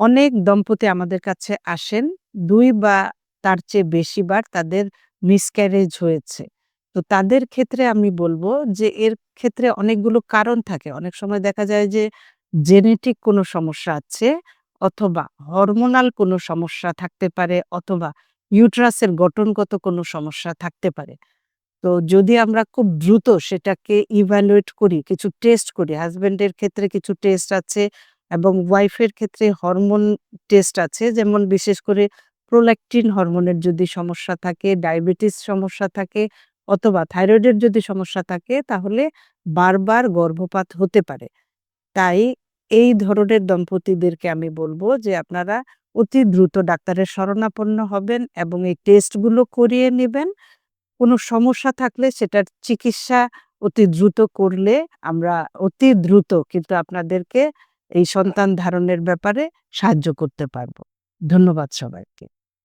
অনেক দম্পতি আমাদের কাছে আসেন দুই বা তার চেয়ে বেশিবার তাদের মিসক্যারেজ হয়েছে। তো তাদের ক্ষেত্রে আমি বলব যে এর ক্ষেত্রে অনেকগুলো কারণ থাকে। অনেক সময় দেখা যায় যে জেনেটিক কোনো সমস্যা আছে অথবা হরমোনাল কোনো সমস্যা থাকতে পারে অথবা ইউট্রাসের গঠনগত কোনো সমস্যা থাকতে পারে। তো যদি আমরা খুব দ্রুত সেটাকে ইভ্যালুয়েট করি, কিছু টেস্ট করি, হাজব্যান্ডের ক্ষেত্রে কিছু টেস্ট আছে এবং ওয়াইফের ক্ষেত্রে হরমোন টেস্ট আছে। যেমন বিশেষ করে প্রোল্যাকটিন হরমোনের যদি সমস্যা থাকে, ডায়াবেটিস সমস্যা থাকে অথবা থাইরয়েডের যদি সমস্যা থাকে তাহলে বারবার গর্ভপাত হতে পারে। তাই এই ধরনের দম্পতিদেরকে আমি বলব যে আপনারা অতি দ্রুত ডাক্তারের শরণাপন্ন হবেন এবং এই টেস্টগুলো করিয়ে নেবেন কোনো সমস্যা থাকলে সেটার চিকিৎসা অতি দ্রুত করলে আমরা অতি দ্রুত কিন্তু আপনাদেরকে এই সন্তান ধারণের ব্যাপারে সাহায্য করতে পারব ধন্যবাদ সবাইকে।